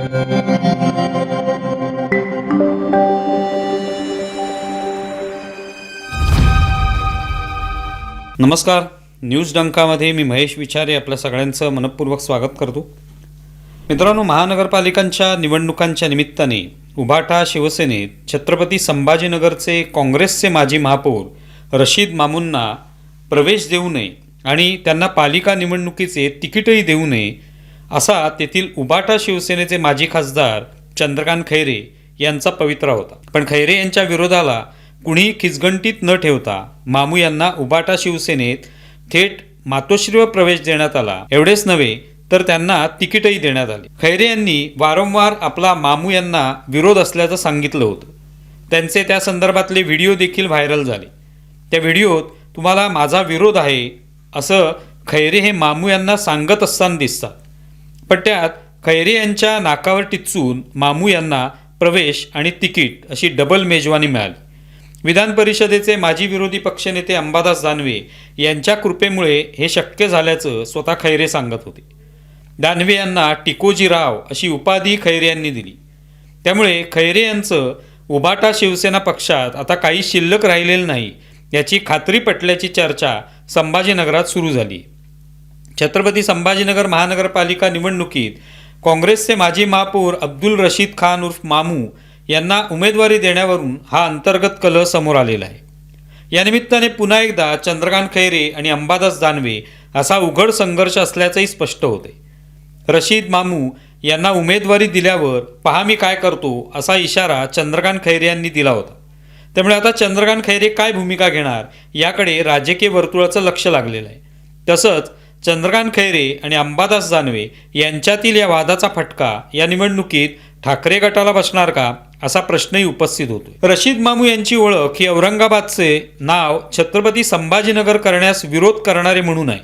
नमस्कार. न्यूज डंकामध्ये मी महेश विचारे आपल्या सगळ्यांचं मनपूर्वक स्वागत करतो. मित्रांनो महानगरपालिकांच्या निवडणुकांच्या निमित्ताने उभाटा शिवसेनेत छत्रपती संभाजीनगरचे काँग्रेसचे माजी महापौर रशीद मामूंना प्रवेश देऊ नये आणि त्यांना पालिका निवडणुकीचे तिकीटही देऊ नये असा तेथील उबाटा शिवसेनेचे माजी खासदार चंद्रकांत खैरे यांचा पवित्रा होता. पण खैरे यांच्या विरोधाला कुणी खिचगंटीत न ठेवता मामू यांना उबाटा शिवसेनेत थेट मातोश्रीवर प्रवेश देण्यात आला. एवढेच नव्हे तर त्यांना तिकीटही देण्यात आले. खैरे यांनी वारंवार आपला मामू यांना विरोध असल्याचं सांगितलं होतं. त्यांचे त्या संदर्भातले व्हिडिओ देखील व्हायरल झाले. त्या व्हिडिओत तुम्हाला माझा विरोध आहे असं खैरे हे मामू यांना सांगत असताना दिसतात. पट्ट्यात खैरे यांच्या नाकावर टिचून मामू यांना प्रवेश आणि तिकीट अशी डबल मेजवानी मिळाली. विधान परिषदेचे माजी विरोधी पक्षनेते अंबादास दानवे यांच्या कृपेमुळे हे शक्य झाल्याचं स्वतः खैरे सांगत होते. दानवे यांना टिकोजीराव अशी उपाधी खैरे यांनी दिली. त्यामुळे खैरे यांचं उबाटा शिवसेना पक्षात आता काही शिल्लक राहिलेलं नाही याची खात्री पटल्याची चर्चा संभाजीनगरात सुरू झाली. छत्रपती संभाजीनगर महानगरपालिका निवडणुकीत काँग्रेसचे माजी महापौर अब्दुल रशीद खान उर्फ मामू यांना उमेदवारी देण्यावरून हा अंतर्गत कलह समोर आलेला आहे. या निमित्ताने पुन्हा एकदा चंद्रकांत खैरे आणि अंबादास दानवे असा उघड संघर्ष असल्याचंही स्पष्ट होते. रशीद मामू यांना उमेदवारी दिल्यावर पहा मी काय करतो असा इशारा चंद्रकांत खैरे यांनी दिला होता. त्यामुळे आता चंद्रकांत खैरे काय भूमिका घेणार याकडे राजकीय वर्तुळाचं लक्ष लागलेलं आहे. तसंच चंद्रकांत खैरे आणि अंबादास जानवे यांच्यातील या वादाचा फटका या निवडणुकीत ठाकरे गटाला बसणार का असा प्रश्नही उपस्थित होतो रशीद मामू यांची ओळख ही औरंगाबादचे नाव छत्रपती संभाजीनगर करण्यास विरोध करणारे म्हणून आहे.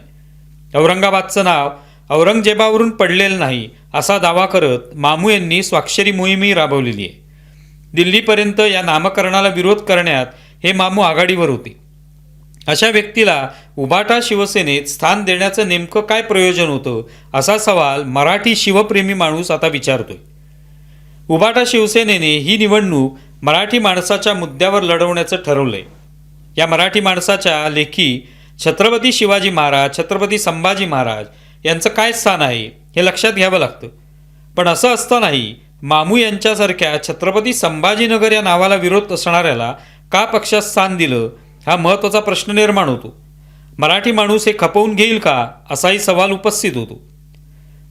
औरंगाबादचं नाव औरंगजेबावरून पडलेलं नाही असा दावा करत मामू यांनी स्वाक्षरी मोहीमही राबवलेली आहे. दिल्लीपर्यंत या नामकरणाला विरोध करण्यात हे मामू आघाडीवर होते. अशा व्यक्तीला उभाटा शिवसेनेत स्थान देण्याचं नेमकं काय प्रयोजन होतं असा सवाल मराठी शिवप्रेमी माणूस आता विचारतोय. उभाटा शिवसेनेने ही निवडणूक मराठी माणसाच्या मुद्द्यावर लढवण्याचं ठरवलंय. या मराठी माणसाच्या लेखी छत्रपती शिवाजी महाराज छत्रपती संभाजी महाराज यांचं काय स्थान आहे हे लक्षात घ्यावं लागतं. पण असं असतानाही मामू यांच्यासारख्या छत्रपती संभाजीनगर या नावाला विरोध असणाऱ्याला का पक्षात स्थान दिलं हा महत्त्वाचा प्रश्न निर्माण होतो. मराठी माणूस हे खपवून घेईल का असाही सवाल उपस्थित होतो.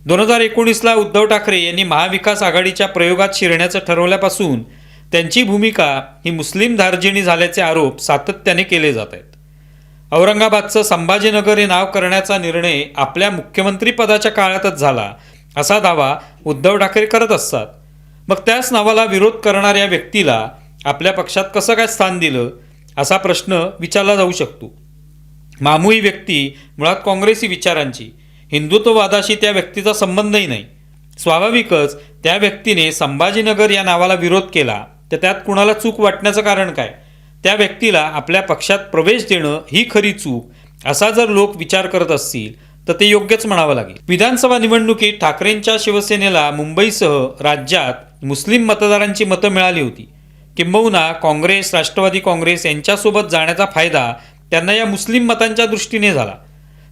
दोन हजार एकोणीसला उद्धव ठाकरे यांनी महाविकास आघाडीच्या प्रयोगात शिरण्याचं ठरवल्यापासून त्यांची भूमिका ही मुस्लिम धार्जिणी झाल्याचे आरोप सातत्याने केले जात आहेत. औरंगाबादचं संभाजीनगर हे नाव करण्याचा निर्णय आपल्या मुख्यमंत्रीपदाच्या काळातच झाला असा दावा उद्धव ठाकरे करत असतात. मग त्याच नावाला विरोध करणाऱ्या व्यक्तीला आपल्या पक्षात कसं काय स्थान दिलं? असा प्रश्न विचारला जाऊ शकतो. मामू ही व्यक्ती मुळात काँग्रेसी विचारांची हिंदुत्ववादाशी त्या व्यक्तीचा संबंधही नाही. स्वाभाविकच त्या व्यक्तीने संभाजीनगर या नावाला विरोध केला तर त्यात कुणाला चूक वाटण्याचं कारण काय? त्या व्यक्तीला आपल्या पक्षात प्रवेश देणं ही खरी चूक असा जर लोक विचार करत असतील तर ते योग्यच म्हणावं लागेल. विधानसभा निवडणुकीत ठाकरेंच्या शिवसेनेला मुंबईसह राज्यात मुस्लिम मतदारांची मतं मिळाली होती. किंबहुना काँग्रेस राष्ट्रवादी काँग्रेस यांच्यासोबत जाण्याचा फायदा त्यांना या मुस्लिम मतांच्या दृष्टीने झाला.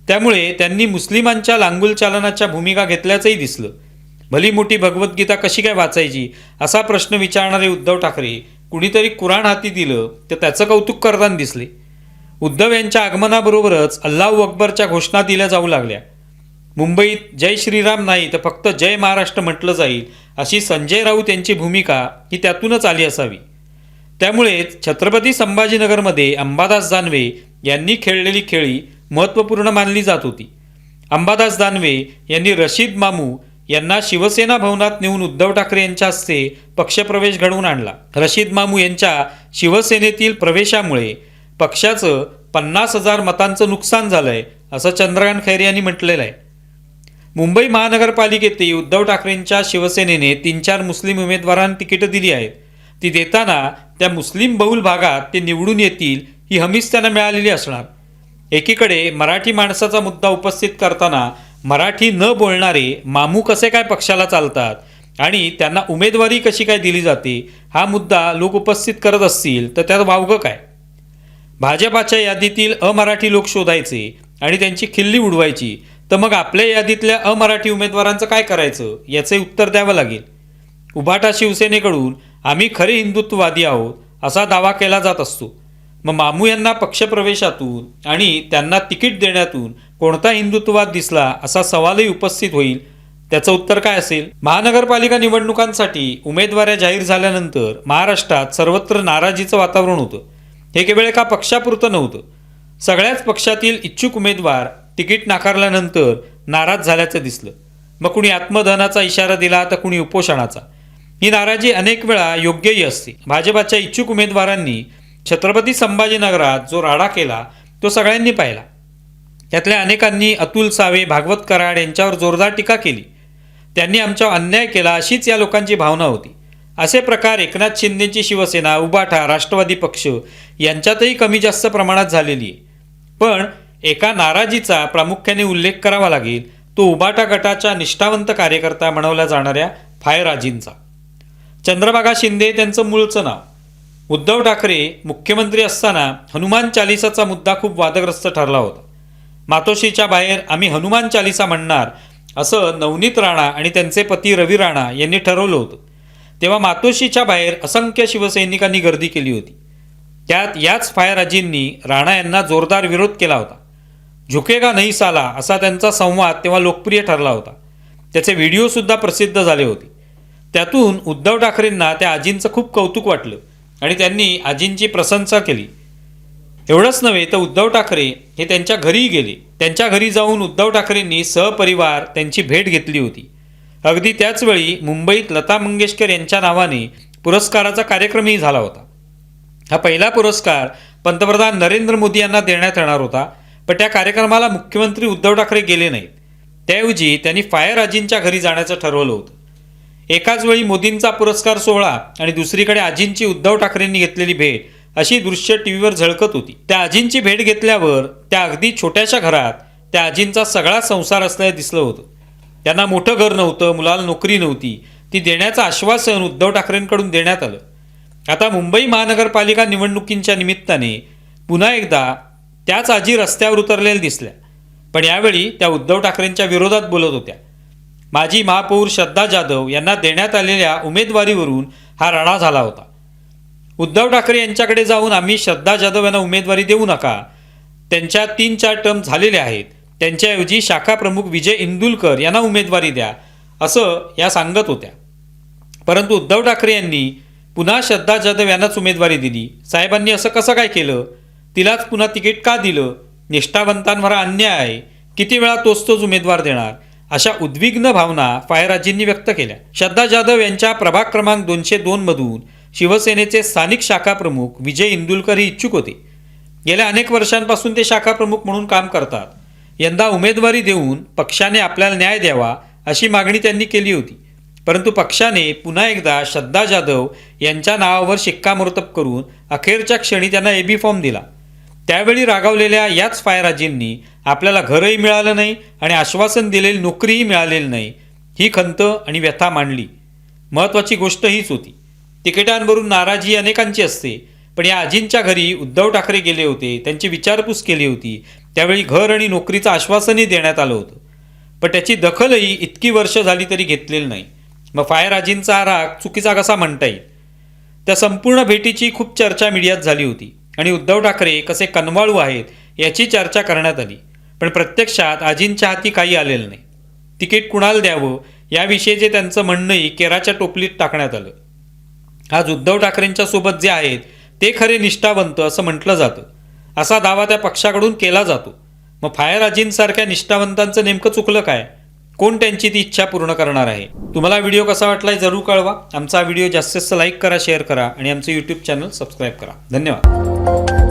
त्यामुळे त्यांनी मुस्लिमांच्या लांगुल चालनाच्या भूमिका घेतल्याचंही दिसलं. भली मोठी भगवद्गीता कशी काय वाचायची असा प्रश्न विचारणारे उद्धव ठाकरे कुणीतरी कुराण हाती दिलं तर त्याचं कौतुक करताना दिसले. उद्धव यांच्या आगमनाबरोबरच अल्लाहू अकबरच्या घोषणा दिल्या जाऊ लागल्या. मुंबईत जय श्रीराम नाही तर फक्त जय महाराष्ट्र म्हटलं जाईल अशी संजय राऊत यांची भूमिका ही त्यातूनच आली असावी. त्यामुळेच छत्रपती संभाजीनगरमध्ये अंबादास दानवे यांनी खेळलेली खेळी महत्त्वपूर्ण मानली जात होती. अंबादास दानवे यांनी रशीद मामू यांना शिवसेना भवनात नेऊन उद्धव ठाकरे यांच्या हस्ते पक्षप्रवेश घडवून आणला. रशीद मामू यांच्या शिवसेनेतील प्रवेशामुळे पक्षाचं पन्नास हजार मतांचं नुकसान झालंय असं चंद्रकांत खैरे यांनी म्हटलेलं आहे. मुंबई महानगरपालिकेतही उद्धव ठाकरेंच्या शिवसेनेने तीन चार मुस्लिम उमेदवारांना तिकीटं दिली आहेत. ती देताना त्या मुस्लिम बहुल भागात ते निवडून येतील ही हमीच त्यांना मिळालेली असणार. एकीकडे मराठी माणसाचा मुद्दा उपस्थित करताना मराठी न बोलणारे मामू कसे काय पक्षाला चालतात आणि त्यांना उमेदवारी कशी काय दिली जाते हा मुद्दा लोक उपस्थित करत असतील तर त्यात वावगं काय? भाजपाच्या यादीतील अमराठी लोक शोधायचे आणि त्यांची खिल्ली उडवायची तर मग आपल्या यादीतल्या अमराठी उमेदवारांचं काय करायचं याचे उत्तर द्यावं लागेल. उभाटा शिवसेनेकडून आम्ही खरे हिंदुत्ववादी आहोत असा दावा केला जात असतो. मग मामू यांना पक्षप्रवेशातून आणि त्यांना तिकीट देण्यातून कोणता हिंदुत्ववाद दिसला असा सवालही उपस्थित होईल त्याचं उत्तर काय असेल? महानगरपालिका निवडणुकांसाठी उमेदवाऱ्या जाहीर झाल्यानंतर महाराष्ट्रात सर्वत्र नाराजीचं वातावरण होतं. हे केवळ एका पक्षापुरतं नव्हतं. सगळ्याच पक्षातील इच्छुक उमेदवार तिकीट नाकारल्यानंतर नाराज झाल्याचं दिसलं. मग कुणी आत्मदहनाचा इशारा दिला तर कुणी उपोषणाचा. ही नाराजी अनेक वेळा योग्यही असते. भाजपाच्या इच्छुक उमेदवारांनी छत्रपती संभाजीनगरात जो राडा केला तो सगळ्यांनी पाहिला. त्यातल्या अनेकांनी अतुल सावे भागवत कराड यांच्यावर जोरदार टीका केली. त्यांनी आमच्यावर अन्याय केला अशीच या लोकांची भावना होती. असे प्रकार एकनाथ शिंदेची शिवसेना उबाठा राष्ट्रवादी पक्ष यांच्यातही कमी जास्त प्रमाणात झालेली आहे. पण एका नाराजीचा प्रामुख्याने उल्लेख करावा लागेल तो उबाटा गटाच्या निष्ठावंत कार्यकर्ता म्हणवल्या जाणाऱ्या फायराजींचा. चंद्रभागा शिंदे त्यांचं मूळचं नाव. उद्धव ठाकरे मुख्यमंत्री असताना हनुमान चालिसाचा मुद्दा खूप वादग्रस्त ठरला होता. मातोश्रीच्या बाहेर आम्ही हनुमान चालिसा म्हणणार असं नवनीत राणा आणि त्यांचे पती रवी राणा यांनी ठरवलं होतं. तेव्हा मातोश्रीच्या बाहेर असंख्य शिवसैनिकांनी गर्दी केली होती. त्यात याच फायराजींनी राणा यांना जोरदार विरोध केला होता. झुकेगा नाही साला असा त्यांचा संवाद तेव्हा लोकप्रिय ठरला होता. त्याचे व्हिडिओसुद्धा प्रसिद्ध झाले होते. त्यातून उद्धव ठाकरेंना त्या आजींचं खूप कौतुक वाटलं आणि त्यांनी आजींची प्रशंसा केली. एवढंच नव्हे तर उद्धव ठाकरे हे त्यांच्या घरीही गेले. त्यांच्या घरी जाऊन उद्धव ठाकरेंनी सहपरिवार त्यांची भेट घेतली होती. अगदी त्याचवेळी मुंबईत लता मंगेशकर यांच्या नावाने पुरस्काराचा कार्यक्रमही झाला होता. हा पहिला पुरस्कार पंतप्रधान नरेंद्र मोदी यांना देण्यात येणार होता पण त्या कार्यक्रमाला मुख्यमंत्री उद्धव ठाकरे गेले नाहीत. त्याऐवजी त्यांनी फायर आजींच्या घरी जाण्याचं ठरवलं होतं. एकाच वेळी मोदींचा पुरस्कार सोहळा आणि दुसरीकडे आजींची उद्धव ठाकरेंनी घेतलेली भेट अशी दृश्य टी व्हीवर झळकत होती. त्या आजींची भेट घेतल्यावर त्या अगदी छोट्याशा घरात त्या आजींचा सगळा संसार असल्याचं दिसलं होतं. त्यांना मोठं घर नव्हतं मुलाला नोकरी नव्हती. ती देण्याचं आश्वासन उद्धव ठाकरेंकडून देण्यात आलं. आता मुंबई महानगरपालिका निवडणुकींच्या निमित्ताने पुन्हा एकदा त्याच आजी रस्त्यावर उतरलेल्या दिसल्या. पण यावेळी त्या उद्धव ठाकरेंच्या विरोधात बोलत होत्या. माजी महापौर श्रद्धा जाधव यांना देण्यात आलेल्या उमेदवारीवरून हा राडा झाला होता. उद्धव ठाकरे यांच्याकडे जाऊन आम्ही श्रद्धा जाधव यांना उमेदवारी देऊ नका. त्यांच्या तीन चार टर्म झालेले आहेत. त्यांच्याऐवजी शाखा प्रमुख विजय इंदुलकर यांना उमेदवारी द्या असं या सांगत होत्या. परंतु उद्धव ठाकरे यांनी पुन्हा श्रद्धा जाधव यांनाच उमेदवारी दिली. साहेबांनी असं कसं काय केलं? तिलाच पुन्हा तिकीट का दिलं? निष्ठावंतांवर अन्याय आहे. किती वेळा तोच तोच उमेदवार देणार? अशा उद्विग्न भावना फायराजींनी व्यक्त केल्या. श्रद्धा जाधव यांच्या प्रभाग क्रमांक दोनशे दोनमधून शिवसेनेचे स्थानिक शाखा प्रमुख विजय इंदुलकर हे इच्छुक होते. गेल्या अनेक वर्षांपासून ते शाखा प्रमुख म्हणून काम करतात. यंदा उमेदवारी देऊन पक्षाने आपल्याला न्याय द्यावा अशी मागणी त्यांनी केली होती. परंतु पक्षाने पुन्हा एकदा श्रद्धा जाधव यांच्या नावावर शिक्कामोर्तब करून अखेरच्या क्षणी त्यांना एबी फॉर्म दिला. त्यावेळी रागावलेल्या याच फायराजींनी आपल्याला घरही मिळालं नाही आणि आश्वासन दिलेली नोकरीही मिळालेली नाही. ही खंत आणि व्यथा मांडली. महत्त्वाची गोष्ट हीच होती. तिकिटांवरून नाराजी अनेकांची असते पण या आजींच्या घरी उद्धव ठाकरे गेले होते त्यांची विचारपूस केली होती. त्यावेळी घर आणि नोकरीचं आश्वासनही देण्यात आलं होतं. पण त्याची दखलही इतकी वर्ष झाली तरी घेतलेली नाही. मग फायर आजींचा हा राग चुकीचा कसा म्हणता येईल? त्या संपूर्ण भेटीची खूप चर्चा मीडियात झाली होती आणि उद्धव ठाकरे कसे कनवाळू आहेत याची चर्चा करण्यात आली. पण प्रत्यक्षात आजींच्या हाती काही आलेलं नाही. तिकीट कुणाला द्यावं याविषयीचे त्यांचं म्हणणंही केराच्या टोपलीत टाकण्यात आलं. आज उद्धव ठाकरेंच्या सोबत जे आहेत ते खरे निष्ठावंत असं म्हटलं जातं. असा दावा त्या पक्षाकडून केला जातो. मग फायर अजींसारख्या निष्ठावंतांचं नेमकं चुकलं काय? कोण त्यांची ती इच्छा पूर्ण करणार आहे? तुम्हाला व्हिडिओ कसा वाटलाय जरूर कळवा. आमचा व्हिडिओ जास्तीत जास्त लाईक करा शेअर करा आणि आमचं यूट्यूब चॅनल सबस्क्राईब करा. धन्यवाद.